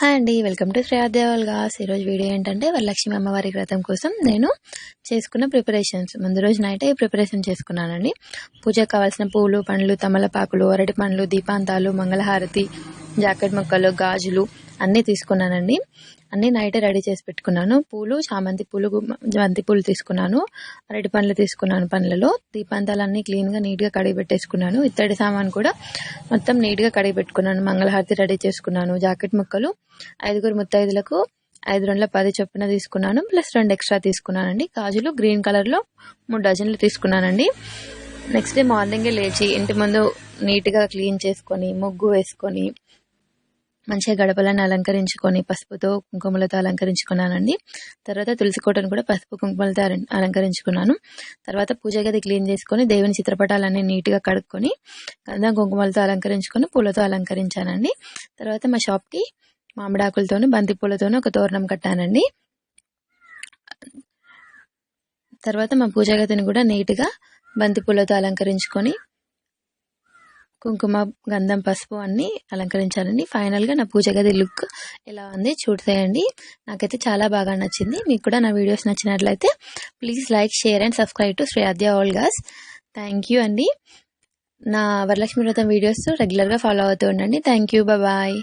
Hi అండి. Welcome to శ్రేయాదేవల్ గాస్. ఈరోజు వీడియో ఏంటంటే వరలక్ష్మి అమ్మవారి వ్రతం కోసం నేను చేసుకున్న ప్రిపరేషన్స్. ముందు రోజు నైట్ ప్రిపరేషన్ చేసుకున్నానండి. పూజకు కావాల్సిన పూలు పండ్లు తమలపాకులు అరటి పండ్లు దీపాంతాలు మంగళహారతి జాకెట్ మొక్కలు గాజులు అన్నీ తీసుకున్నానండి. అన్నీ నైటే రెడీ చేసి పెట్టుకున్నాను. పూలు చామంతి పూలు బంతి పూలు తీసుకున్నాను. అరటి పండ్లు తీసుకున్నాను పండ్లలో. దీపాంతాలన్నీ క్లీన్గా నీట్గా కడిగి పెట్టేసుకున్నాను. ఇత్తడి సామాన్ కూడా మొత్తం నీట్గా కడిగి పెట్టుకున్నాను. మంగళహారతి రెడీ చేసుకున్నాను. జాకెట్ ముక్కలు ఐదుగురు ముత్తైదులకు ఐదు రెండుల పది చొప్పున తీసుకున్నాను. ప్లస్ రెండు ఎక్స్ట్రా తీసుకున్నానండి. గాజులు గ్రీన్ కలర్లో మూడు డజన్లు తీసుకున్నానండి. నెక్స్ట్ డే మార్నింగే లేచి ఇంటి ముందు నీట్గా క్లీన్ చేసుకొని ముగ్గు వేసుకొని మంచిగా గడపలను అలంకరించుకొని పసుపుతో కుంకుమలతో అలంకరించుకున్నానండి. తర్వాత తులసి కోటను కూడా పసుపు కుంకుమలతో అలంకరించుకున్నాను. తర్వాత పూజ గది క్లీన్ చేసుకొని దేవుని చిత్రపటాలన్నీ నీట్గా కడుక్కొని గంధం కుంకుమలతో అలంకరించుకొని పూలతో అలంకరించానండి. తర్వాత మా షాప్కి మామిడాకులతోనూ బంతి పూలతోనూ ఒక తోరణం కట్టానండి. తర్వాత మా పూజ గదిని కూడా నీట్గా బంతి పూలతో అలంకరించుకొని కుంకుమ గంధం పసుపు అన్నీ అలంకరించానండి ఫైనల్గా నా పూజ గది లుక్ ఎలా ఉంది చూడతాయండి. నాకైతే చాలా బాగా నచ్చింది. మీకు కూడా నా వీడియోస్ నచ్చినట్లయితే please like share and subscribe to శ్రేయాద్య ఆల్ గాస్. థ్యాంక్ యూ అండి. నా వరలక్ష్మి వ్రతం వీడియోస్ రెగ్యులర్గా ఫాలో అవుతూ ఉండండి. Thank you bye